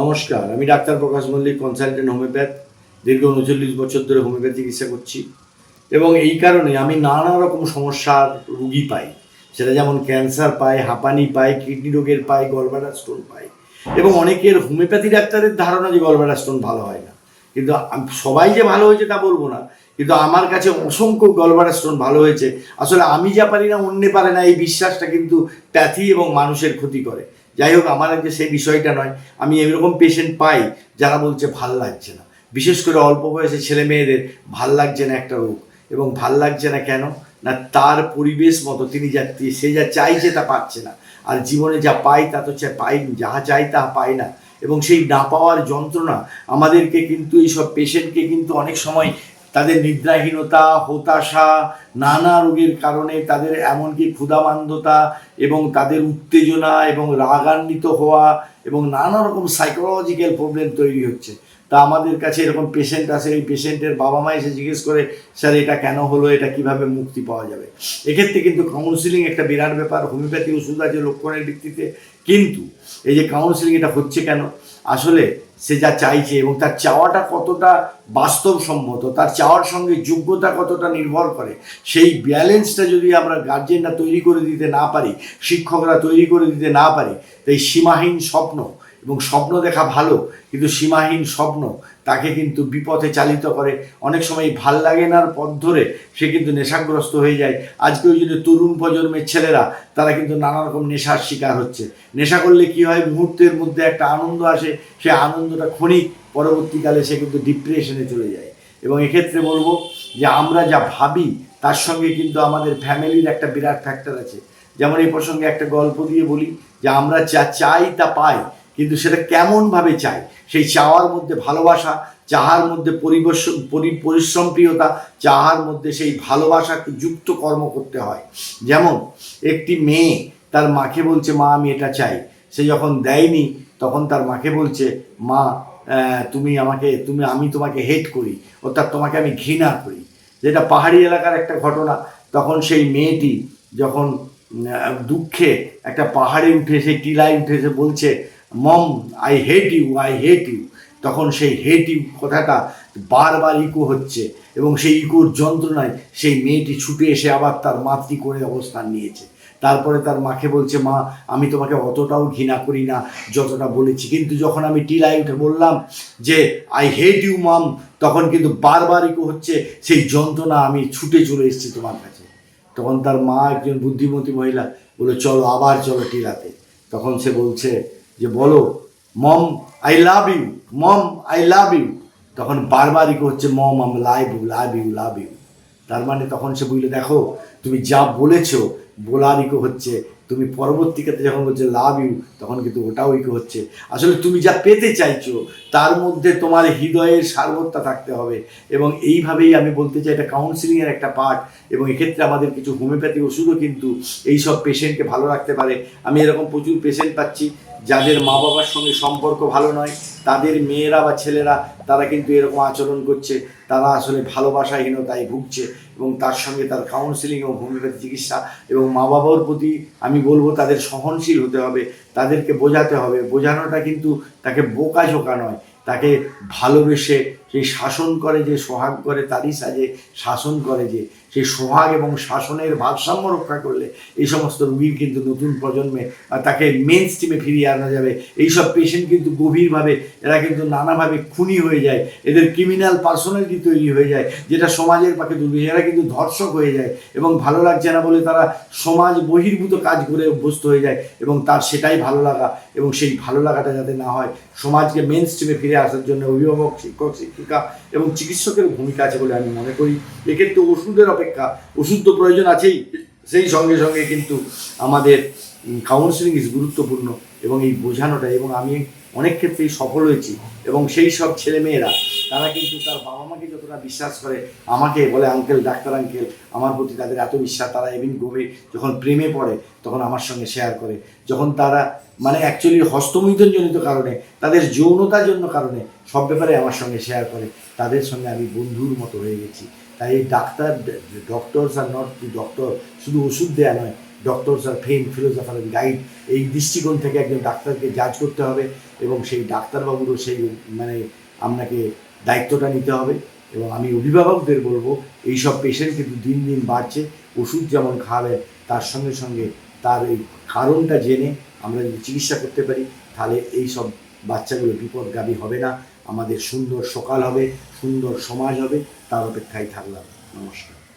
নমস্কার, আমি ডাক্তার প্রকাশ মল্লিক কনসালটেন্ট হোমিওপ্যাথ দীর্ঘ উনচল্লিশ বছর ধরে হোমিওপ্যাথি চিকিৎসা করছি। এবং এই কারণে আমি নানা রকম সমস্যার রুগী পাই। সেটা যেমন ক্যান্সার পাই হাঁপানি পাই কিডনি রোগের পাই গলব্লাডার স্টোন পাই এবং অনেকের হোমিওপ্যাথি ডাক্তারের ধারণা যে গলব্লাডার স্টোন ভালো হয় না। কিন্তু সবাই যে ভালো হয়েছে তা বলব না। কিন্তু আমার কাছে অসংখ্য গলব্লাডার স্টোন ভালো হয়েছে। আসলে আমি যা পারি না, অন্যে পারে না, এই বিশ্বাসটা কিন্তু প্যাথি এবং মানুষের ক্ষতি করে। যাই হোক, আমার আজকে সেই বিষয়টা নয়। আমি এরকম পেশেন্ট পাই যারা বলছে ভালো লাগছে না। বিশেষ করে অল্প বয়সে ছেলে মেয়েদের ভালো লাগছে না একটা রোগ। এবং ভালো লাগছে না কেন? না, তার পরিবেশ মতো তিনি যা, সে যা চাইছে তা পাচ্ছে না। আর জীবনে যা পাই তা তো পাই যাহা চাই তা পায় না। এবং সেই না পাওয়ার যন্ত্রণা আমাদেরকে কিন্তু, এইসব পেশেন্টকে কিন্তু অনেক সময় তাদের নিদ্রাহীনতা, হতাশা, নানা রোগের কারণে তাদের এমনকি ক্ষুধাবান্ধতা এবং তাদের উত্তেজনা এবং রাগান্বিত হওয়া এবং নানা রকম সাইকোলজিক্যাল প্রবলেম তৈরি হচ্ছে। তা আমাদের কাছে এরকম পেশেন্ট আসে, এই পেশেন্টের বাবা মা এসে জিজ্ঞেস করে, স্যার, এটা কেন হলো? এটা কীভাবে মুক্তি পাওয়া যাবে? এক্ষেত্রে কিন্তু কাউন্সিলিং একটা বিরাট ব্যাপার, হোমিওপ্যাথি ওষুধ আছে লক্ষণের ভিত্তিতে। কিন্তু এই যে কাউন্সিলিং এটা হচ্ছে কেন? আসলে সে যা চাইছে এবং তার চাওয়াটা কতটা বাস্তবসম্মত, তার চাওয়ার সঙ্গে যোগ্যতা কতটা নির্ভর করে, সেই ব্যালেন্সটা যদি আমরা গার্জেনরা তৈরি করে দিতে না পারি, শিক্ষকরা তৈরি করে দিতে না পারি তো এই সীমাহীন স্বপ্ন এবং স্বপ্ন দেখা ভালো, কিন্তু সীমাহীন স্বপ্ন, তাকে কিন্তু বিপথে চালিত করে। অনেক সময় ভালো লাগে না পথ ধরে, সে কিন্তু নেশাগ্রস্ত হয়ে যায়। আজকে ওই জন্য তরুণ প্রজন্মের ছেলেরা, তারা কিন্তু নানা রকম নেশার শিকার হচ্ছে। নেশা করলে কি হয়? মুহূর্তের মধ্যে একটা আনন্দ আসে। সে আনন্দটা ক্ষণিক, পরবর্তীকালে সে কিন্তু ডিপ্রেশনে চলে যায়। এবং এক্ষেত্রে বলব যে, আমরা যা ভাবি, তার সঙ্গে কিন্তু আমাদের ফ্যামিলির একটা বিরাট ফ্যাক্টর আছে। যেমন এই প্রসঙ্গে একটা গল্প দিয়ে বলি যে, আমরা যা চাই তা পাই। কিন্তু সেটা কেমনভাবে চাই? সেই চাওয়ার মধ্যে ভালোবাসা, চাহার মধ্যে পরিবেশ, পরি- পরিশ্রম প্রিয়তা চাহার মধ্যে সেই ভালোবাসা যুক্ত কর্ম করতে হয়। যেমন, একটি মেয়ে তার মাকে বলছে, মা, আমি এটা চাই। সে যখন দেয়নি, তখন তার মাকে বলছে, মা তুমি আমাকে, তুমি, আমি তোমাকে হেট করি, অর্থাৎ তোমাকে আমি ঘৃণা করি। যেটা পাহাড়ি এলাকার একটা ঘটনা। তখন সেই মেয়েটি যখন দুঃখে একটা পাহাড়ে উঠে, সেই টিলায় উঠে এসে বলছে mom I hate you I hate you তখন সেই হেট ইউ কথাটা বারবার ইকো হচ্ছে এবং সেই ইকোর যন্ত্রণায় সেই মেয়েটি ছুটে এসে আবার তার মাতৃ করে অবস্থান নিয়েছে। তারপরে তার মাকে বলছে, মা, আমি তোমাকে অতটাও ঘৃণা করি না, যতটা বলেছি। কিন্তু যখন আমি টিলায় উঠে বললাম যে আই হেট ইউ মাম তখন কিন্তু বারবার ইকো হচ্ছে, সেই যন্ত্রণা আমি ছুটে চলে এসেছি তোমার কাছে। তখন তার মা একজন বুদ্ধিমতী মহিলা বলে, চলো, আবার চলো টিলাতে তখন সে বলছে যে বলো, mom I love you mom I love you তখন বারবারই হচ্ছে mom am live love you love you তার মানে তখন সে বুঝলে দেখো, তুমি যা বলেছ বলার ইকো হচ্ছে তুমি পরবর্তীকালে যখন বলছে লাভ ইউ তখন কিন্তু ওটাও ইকো হচ্ছে। আসলে তুমি যা পেতে চাইছো, তার মধ্যে তোমার হৃদয়ের সার্বত্তা থাকতে হবে। এবং এইভাবেই আমি বলতে চাই, এটা কাউন্সিলিংয়ের একটা পার্ট এবং এক্ষেত্রে আমাদের কিছু হোমিওপ্যাথি ওষুধও কিন্তু এই সব পেশেন্টকে ভালো রাখতে পারে। আমি এরকম প্রচুর পেশেন্ট পাচ্ছি, যাদের মা বাবার সঙ্গে সম্পর্ক ভালো নয়, তাদের মেয়েরা বা ছেলেরা তারা কিন্তু এরকম আচরণ করছে, তারা আসলে ভালোবাসাহীনতায় ভুগছে এবং তার সঙ্গে তার কাউন্সিলিং এবং হোমিওপ্যাথি চিকিৎসা এবং মা বাবার প্রতি আমি বলব তাদের সহনশীল হতে হবে। তাদেরকে বোঝাতে হবে। বোঝানোটা কিন্তু তাকে বোকা ঝোকা নয়। তাকে ভালোবেসে সেই শাসন করে যে, সোহাগ করে, তারই সাজে শাসন করে যে সেই সোহাগ এবং শাসনের ভারসাম্য রক্ষা করলে এই সমস্ত রুগীর কিন্তু নতুন প্রজন্মে তাকে মেন স্ট্রিমে ফিরিয়ে আনা যাবে। এইসব পেশেন্ট কিন্তু গভীরভাবে, এরা কিন্তু নানাভাবে খুনি হয়ে যায়। এদের ক্রিমিনাল পার্সোনালিটি তৈরি হয়ে যায়, যেটা সমাজের পাখে দুর্বল এরা কিন্তু ধর্ষক হয়ে যায় এবং ভালো লাগছে না বলে তারা সমাজ বহির্ভূত কাজ করে অভ্যস্ত হয়ে যায় এবং তার সেটাই ভালো লাগা এবং সেই ভালো লাগাটা যাতে না হয়, সমাজকে মেন স্ট্রিমে ফিরে আসার জন্য অভিভাবক, শিক্ষক, শিক্ষিকা এবং চিকিৎসকের ভূমিকা আছে বলে আমি মনে করি। এক্ষেত্রে ওষুধের অপেক্ষা, ওষুধ তো প্রয়োজন আছেই, সেই সঙ্গে সঙ্গে কিন্তু আমাদের কাউন্সিলিং ইজ গুরুত্বপূর্ণ এবং এই বোঝানোটা এবং আমি অনেক ক্ষেত্রেই সফল হয়েছি এবং সেই সব ছেলেমেয়েরা, তারা কিন্তু তার বাবা মাকে যতটা বিশ্বাস করে, আমাকে বলে, আঙ্কেল, ডাক্তার আঙ্কেল, আমার প্রতি তাদের এত বিশ্বাস। তারা এমনি গভীর যখন প্রেমে পড়ে, তখন আমার সঙ্গে শেয়ার করে। যখন তারা মানে অ্যাকচুয়ালি হস্তমৈথনজনিত কারণে, তাদের যৌনতার জন্য কারণে সব ব্যাপারে আমার সঙ্গে শেয়ার করে। তাদের সঙ্গে আমি বন্ধুর মতো হয়ে গেছি। তাই ডাক্তার ডক্টরস আর নট ডক্টর শুধু ওষুধ দেওয়া নয় doctors are fame philosopher and guide এই দৃষ্টিকোণ থেকে একজন ডাক্তারকে জাজ করতে হবে এবং সেই ডাক্তারবাবুরও সেই মানে আপনাকে দায়িত্বটা নিতে হবে এবং আমি অভিভাবকদের বলব, এইসব পেশেন্ট কিন্তু দিন দিন বাড়ছে, ওষুধ যেমন খাবে, তার সঙ্গে সঙ্গে তার এই কারণটা জেনে আমরা যদি চিকিৎসা করতে পারি, তাহলে এই সব বাচ্চাগুলো বিপদগামী হবে না, আমাদের সুন্দর সকাল হবে, সুন্দর সমাজ হবে, তার অপেক্ষায় থাকলাম। নমস্কার।